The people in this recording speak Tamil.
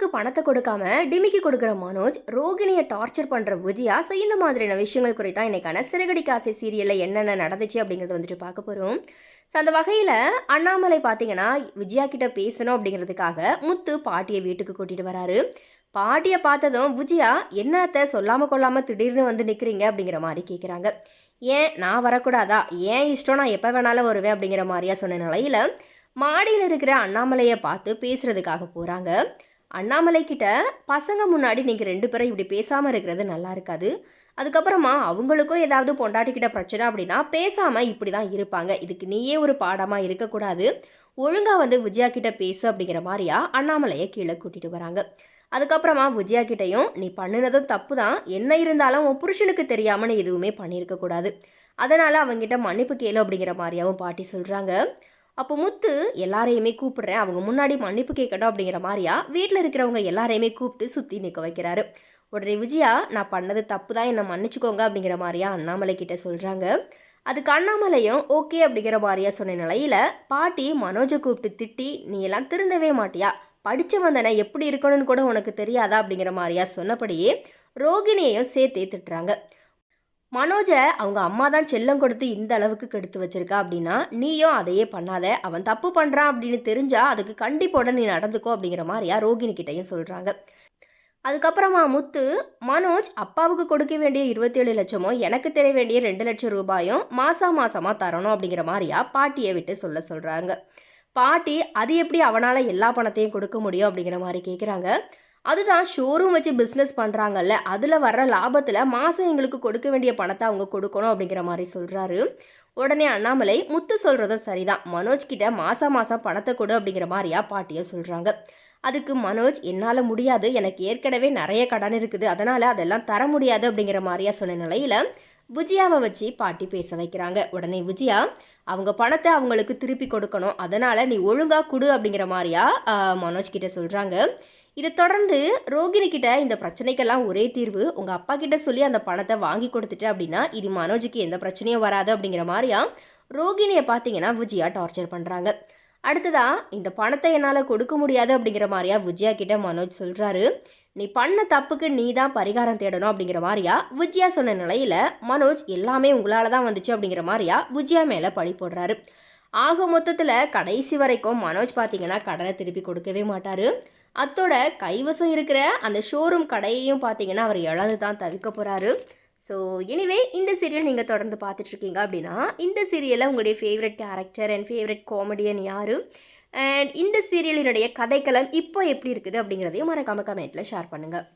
அப்பாவுக்கு பணத்தை கொடுக்காம டிமிக்கி கொடுக்குற மனோஜ் ரோகிணியை டார்ச்சர் பண்ணுற விஜயா ஸோ இந்த மாதிரியான விஷயங்கள் குறித்தா இன்னைக்கான சிறுகடி காசை சீரியலில் என்னென்ன நடந்துச்சு அப்படிங்கிறத வந்துட்டு பார்க்க போகிறோம் ஸோ அந்த வகையில் அண்ணாமலை பார்த்தீங்கன்னா விஜயா கிட்ட பேசணும் அப்படிங்கிறதுக்காக முத்து பாட்டியை வீட்டுக்கு கூட்டிகிட்டு வராரு. பாட்டியை பார்த்ததும் விஜயா என்னத்த சொல்லாமல் கொள்ளாமல் திடீர்னு வந்து நிற்கிறீங்க அப்படிங்கிற மாதிரி கேட்குறாங்க ஏன்? நான் வரக்கூடாதா? ஏன் இஷ்டம்? நான் எப்போ வேணாலும் வருவேன் அப்படிங்கிற மாதிரியா சொன்ன நிலையில் மாடியில் இருக்கிற அண்ணாமலையை பார்த்து பேசுறதுக்காக போகிறாங்க அண்ணாமலை கிட்ட பசங்க முன்னாடி நீங்கள் ரெண்டு பேரும் இப்படி பேசாமல் இருக்கிறது நல்லா இருக்காது. அதுக்கப்புறமா அவங்களுக்கும் ஏதாவது பொண்டாட்டிக்கிட்ட பிரச்சனை அப்படின்னா பேசாமல் இப்படி தான் இருப்பாங்க. இதுக்கு நீயே ஒரு பாடமாக இருக்கக்கூடாது. ஒழுங்காக வந்து விஜயா கிட்ட பேசு அப்படிங்கிற மாதிரியா அண்ணாமலையை கீழே கூட்டிகிட்டு வராங்க. அதுக்கப்புறமா விஜயா கிட்டேயும் நீ பண்ணினதும் தப்பு தான் என்ன இருந்தாலும் உன் புருஷனுக்கு தெரியாமல் நீ எதுவுமே பண்ணியிருக்கக்கூடாது. அதனால் அவங்ககிட்ட மன்னிப்பு கேளு அப்படிங்கிற மாதிரியாவும் பாட்டி சொல்கிறாங்க அப்போ முத்து எல்லாரையுமே கூப்பிடுறேன். அவங்க முன்னாடி மன்னிப்பு கேட்கட்டும் அப்படிங்கிற மாதிரியா வீட்டில் இருக்கிறவங்க எல்லாரையுமே கூப்பிட்டு சுற்றி நிற்க வைக்கிறாரு. உடனே விஜயா நான் பண்ணது தப்பு தான் என்னை மன்னிச்சுக்கோங்க அப்படிங்கிற மாதிரியா அண்ணாமலை கிட்ட சொல்கிறாங்க அதுக்கு அண்ணாமலையும் ஓகே அப்படிங்கிற மாதிரியா சொன்ன நிலையில் பாட்டி மனோஜை கூப்பிட்டு திட்டி நீ எல்லாம் திருந்தவே மாட்டியா? படித்து வந்தன எப்படி இருக்கணும்னு கூட உனக்கு தெரியாதா? அப்படிங்கிற மாதிரியா சொன்னபடியே ரோகிணியையும் சேர்த்தே திட்டுறாங்க. மனோஜை அவங்க அம்மா தான் செல்லம் கொடுத்து இந்த அளவுக்கு கெடுத்து வச்சிருக்கா அப்படின்னா நீயும் அதையே பண்ணாத. அவன் தப்பு பண்ணுறான் அப்படின்னு தெரிஞ்சா அதுக்கு கண்டிப்போட நீ நடந்துக்கோ அப்படிங்கிற மாதிரியா ரோகிணி கிட்டையும் சொல்கிறாங்க அதுக்கப்புறமா முத்து மனோஜ் அப்பாவுக்கு கொடுக்க வேண்டிய இருபத்தேழு லட்சமும் எனக்கு தெரிய வேண்டிய ரெண்டு லட்சம் ரூபாயும் மாசா மாசமாக தரணும் அப்படிங்கிற மாதிரியா பாட்டியை விட்டு சொல்ல சொல்கிறாங்க பாட்டி அது எப்படி அவனால் எல்லா பணத்தையும் கொடுக்க முடியும் அப்படிங்கிற மாதிரி கேட்குறாங்க அதுதான் ஷோரூம் வச்சு பிஸ்னஸ் பண்ணுறாங்கல்ல அதில் வர்ற லாபத்தில் மாதம் எங்களுக்கு கொடுக்க வேண்டிய பணத்தை அவங்க கொடுக்கணும் அப்படிங்கிற மாதிரி சொல்கிறாரு உடனே அண்ணாமலை முத்து சொல்கிறதும் சரிதான். மனோஜ் கிட்ட மாதம் மாதம் பணத்தை கொடு அப்படிங்கிற மாதிரியா பாட்டியை சொல்கிறாங்க அதுக்கு மனோஜ் என்னால் முடியாது. எனக்கு ஏற்கனவே நிறைய கடன் இருக்குது. அதனால் அதெல்லாம் தர முடியாது அப்படிங்கிற மாதிரியா சொன்ன நிலையில் விஜயாவை வச்சு பாட்டி பேச வைக்கிறாங்க. உடனே விஜயா அவங்க பணத்தை அவங்களுக்கு திருப்பி கொடுக்கணும். அதனால் நீ ஒழுங்காக கொடு அப்படிங்கிற மாதிரியா மனோஜ் கிட்ட சொல்கிறாங்க இதை தொடர்ந்து ரோகிணி கிட்ட இந்த பிரச்சனைக்கெல்லாம் ஒரே தீர்வு உங்கள் அப்பா கிட்ட சொல்லி அந்த பணத்தை வாங்கி கொடுத்துட்டு அப்படின்னா இனி மனோஜுக்கு எந்த பிரச்சனையும் வராது அப்படிங்கிற மாதிரியா ரோகிணியை பார்த்தீங்கன்னா விஜயா டார்ச்சர் பண்ணுறாங்க அடுத்ததா இந்த பணத்தை என்னால் கொடுக்க முடியாது அப்படிங்கிற மாதிரியா விஜயா கிட்ட மனோஜ் சொல்கிறாரு நீ பண்ண தப்புக்கு நீ தான் பரிகாரம் தேடணும் அப்படிங்கிற மாதிரியா விஜயா சொன்ன நிலையில் மனோஜ் எல்லாமே உங்களால் தான் வந்துச்சு அப்படிங்கிற மாதிரியா விஜயா மேலே பழி போடுறாரு. ஆக மொத்தத்தில் கடைசி வரைக்கும் மனோஜ் பார்த்தீங்கன்னா கடனை திருப்பி கொடுக்கவே மாட்டார். அத்தோட கைவசம் இருக்கிற அந்த ஷோரூம் கடையையும் பார்த்தீங்கன்னா அவர் இழந்து தான் தவிக்க போகிறாரு ஸோ எனிவே இந்த சீரியல் நீங்கள் தொடர்ந்து பார்த்துட்ருக்கீங்க அப்படின்னா இந்த சீரியலில் உங்களுடைய favourite character and favourite comedian யார்? அண்ட் இந்த சீரியலினுடைய கதைக்களம் இப்போ எப்படி இருக்குது அப்படிங்கிறதையும் மறக்காம கமெண்ட்டில் ஷேர் பண்ணுங்கள்